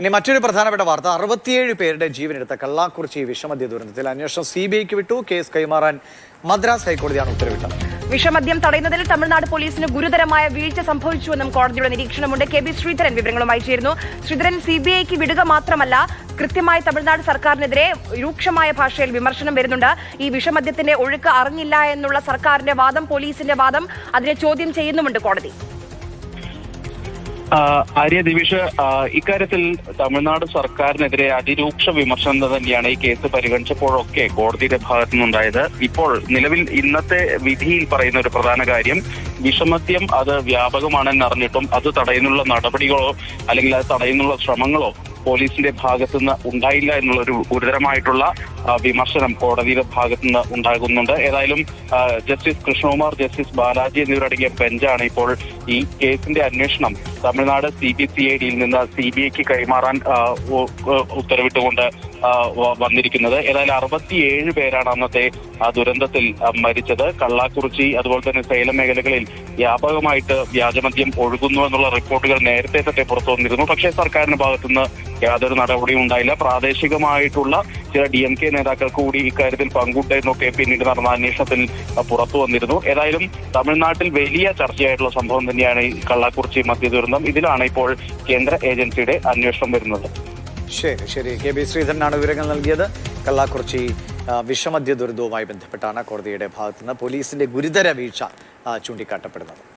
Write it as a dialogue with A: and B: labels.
A: ഇനി മറ്റൊരു പ്രധാനപ്പെട്ട വാർത്ത. അറുപത്തിയേഴ് പേരുടെ ജീവനെടുത്ത കള്ളാക്കുറിച്ചി വിഷമദ്യ ദുരന്തത്തിൽ അന്വേഷണം സി ബി ഐക്ക് വിട്ടു. കേസ് കൈമാറാൻ മദ്രാസ് ഹൈക്കോടതിയാണ് ഉത്തരവിട്ടത്.
B: വിഷമദ്യം തടയുന്നതിൽ തമിഴ്നാട് പോലീസിന് ഗുരുതരമായ വീഴ്ച സംഭവിച്ചുവെന്നും കോടതിയുടെ നിരീക്ഷണമുണ്ട്. കെ ബി ശ്രീധരൻ വിവരങ്ങളുമായി ചേരുന്നു. ശ്രീധരൻ സി ബി ഐക്ക് വിടുക മാത്രമല്ല കൃത്യമായി തമിഴ്നാട് സർക്കാരിനെതിരെ രൂക്ഷമായ ഭാഷയിൽ വിമർശനം വരുന്നുണ്ട്. ഈ വിഷമദ്യത്തിന്റെ ഒഴുക്ക് അറിഞ്ഞില്ല എന്നുള്ള സർക്കാരിന്റെ വാദം പോലീസിന്റെ വാദം അതിനെ ചോദ്യം ചെയ്യുന്നുമുണ്ട് കോടതി.
C: ആര്യ ദിവിഷ് ഇക്കാര്യത്തിൽ തമിഴ്നാട് സർക്കാരിനെതിരെ അതിരൂക്ഷ വിമർശനം തന്നെയാണ് ഈ കേസ് പരിഗണിച്ചപ്പോഴൊക്കെ കോടതിയുടെ ഭാഗത്തു നിന്നുണ്ടായത്. ഇപ്പോൾ നിലവിൽ ഇന്നത്തെ വിധിയിൽ പറയുന്ന ഒരു പ്രധാന കാര്യം വിഷമത്യം അത് വ്യാപകമാണെന്ന് അറിഞ്ഞിട്ടും അത് തടയുന്നുള്ള നടപടികളോ അല്ലെങ്കിൽ അത് തടയുന്നുള്ള ശ്രമങ്ങളോ പോലീസിന്റെ ഭാഗത്തുനിന്ന് ഉണ്ടായില്ല എന്നുള്ള ഒരു ഗുരുതരമായിട്ടുള്ള വിമർശനം കോടതിയുടെ ഭാഗത്തുനിന്ന് ഉണ്ടാകുന്നുണ്ട്. ഏതായാലും ജസ്റ്റിസ് കൃഷ്ണകുമാർ ജസ്റ്റിസ് ബാലാജി എന്നിവരടങ്ങിയ ബെഞ്ചാണ് ഇപ്പോൾ ഈ കേസിന്റെ അന്വേഷണം Tamil Nadu C B C I ഡിയിൽ നിന്ന് സി ബി ഐക്ക് കൈമാറാൻ ഉത്തരവിട്ടുകൊണ്ട് വന്നിരിക്കുന്നത്. ഏതായാലും അറുപത്തിയേഴ് പേരാണ് അന്നത്തെ ദുരന്തത്തിൽ മരിച്ചത്. കള്ളാക്കുറിച്ചി അതുപോലെ തന്നെ സേലം മേഖലകളിൽ വ്യാപകമായിട്ട് വ്യാജമദ്യം ഒഴുകുന്നു എന്നുള്ള റിപ്പോർട്ടുകൾ നേരത്തെ തന്നെ പുറത്തു വന്നിരുന്നു. പക്ഷേ സർക്കാരിന്റെ ഭാഗത്തുനിന്ന് യാതൊരു നടപടിയും ഉണ്ടായില്ല. പ്രാദേശികമായിട്ടുള്ള ചില ഡി എം കെ നേതാക്കൾ കൂടി ഇക്കാര്യത്തിൽ പങ്കുണ്ടെന്നൊക്കെ പിന്നീട് നടന്ന അന്വേഷണത്തിൽ പുറത്തു വന്നിരുന്നു. ഏതായാലും തമിഴ്നാട്ടിൽ വലിയ ചർച്ചയായിട്ടുള്ള സംഭവം തന്നെയാണ് ഈ കള്ളാക്കുറിച്ചി മദ്യ ദുരന്തം. ഇതിലാണ് ഇപ്പോൾ കേന്ദ്ര ഏജൻസിയുടെ അന്വേഷണം വരുന്നത്.
A: ശരി ശരി. കെ ബി ശ്രീധരനാണ് വിവരങ്ങൾ നൽകിയത്. കള്ളാക്കുറിച്ചി വിഷമദ്യ ദുരന്തവുമായി ബന്ധപ്പെട്ടാണ് കോടതിയുടെ ഭാഗത്തുനിന്ന് പോലീസിന്റെ ഗുരുതര വീഴ്ച ചൂണ്ടിക്കാട്ടപ്പെടുന്നത്.